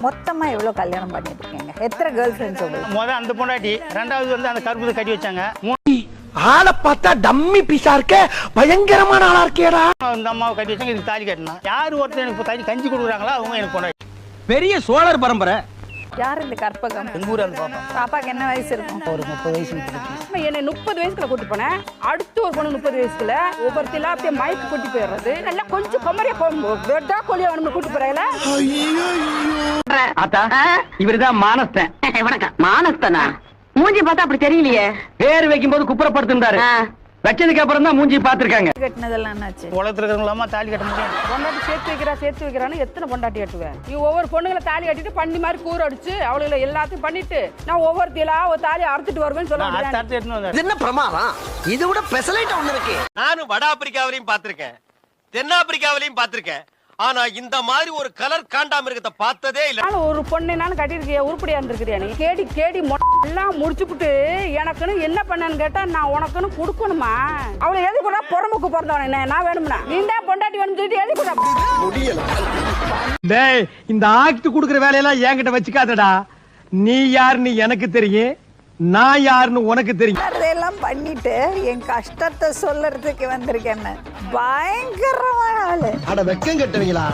மொத்தமா எவ்வளவு கல்யாணம் பண்ணிட்டு இருக்கீங்க எத்தனை கேர்ள் ஃப்ரெண்ட்ஸ் உங்களுக்கு முத அந்த பொண்டாட்டி ரெண்டாவது வந்து அந்த கருப்பு கட்டி வச்சாங்க. ஆளை பார்த்தா டம்மி பீஸா இருக்க? பயங்கரமான ஆளா இருக்கேடா இந்த அம்மாவை கட்டி வச்சாங்க இதுக்கு தாலி கட்டினா யார் ஒருத்தர் எனக்கு தாலி கஞ்சி கொடுக்குறாங்களோ அவங்க எனக்கு பொண்டாட்டி பெரிய சோழர் பரம்பரை. யார் இந்த கற்பகம்? எங்கள் ஊர் பாப்பா பாப்பாக்கு என்ன வயசு இருக்கும்? ஒரு முப்பது வயசு முப்பது என்னை முப்பது வயசுல கூட்டு போனேன். அடுத்து ஒரு பொண்ணு முப்பது வயசுல ஒவ்வொருத்தில அப்படியே மயக்கு கொட்டி போயிடுறது. நல்லா கொஞ்சம் கொமரியா ரெட்டா கோழியா நம்ம கூட்டு போறாங்களா ஆத்தா இவருதான் மானஸ்தன். வணக்கம். மானஸ்தனா? மூஞ்சி பார்த்தா அப்படி தெரியலையே. பேர் வைக்கும்போது குப்புறப்படுத்திருந்தாரு. ஆ. வச்சதுக்கு அப்புறம் தான் மூஞ்சி பாத்திருக்காங்க கட்டினதெல்லாம் என்னாச்சு? உலகத்தில் இருக்கிறவங்களாமா தாலி கட்ட முடியும் பொண்டாட்டி சேர்த்து வைக்கிறா சேர்த்து வைக்கிறான்னு எத்தனை பொண்டாட்டி கட்டுவேன் நீ ஒவ்வொரு பொண்ணுங்களை தாலி கட்டிட்டு பண்ணி மாதிரி கூற அடிச்சு அவளுகளை எல்லாத்தையும் பண்ணிட்டு நான் ஒவ்வொருத்திலா ஒரு தாலி அறுத்துட்டு வருவேன்னு சொல்ல என்ன பிரமாதம்? இதை விட பெசலைட் ஒண்ணு இருக்கு. நானும் வட ஆப்பிரிக்காவிலையும் பார்த்திருக்கேன். தென்னாப்பிரிக்காவிலையும் பார்த்திருக்கேன். ஆனா இந்த மாதிரி ஒரு கலர் காண்டாமிருகத்தை பார்த்ததே இல்ல. ஒரு பொண்ணுனாலும் கட்டியிருக்கிய உருப்படியா இருந்திருக்கிறியா நீ? கேடி கேடி எல்லாம் முடிச்சுப்புட்டு எனக்குன்னு என்ன பண்ணேன்னு கேட்டா நான் உனக்குன்னு கொடுக்கணுமா? அவளை எழுதி கூட புறமுக்கு பிறந்தவன என்ன நான் வேணும்னா. நீ தான் பொண்டாட்டி வேணும்னு சொல்லிட்டு எழுதி கூட டேய் இந்த ஆக்ட் குடுக்குற வேலையெல்லாம் என்கிட்ட வச்சுக்காதடா. நீ யாருன்னு எனக்கு தெரியும். நான் யாருன்னு உனக்கு தெரியும். அதெல்லாம் பண்ணிட்டு என் கஷ்டத்தை சொல்லறதுக்கு வந்திருக்கேன்னு. பயங்கரமான ஆளு. அட வெக்கம் கட்டுவீங்களா?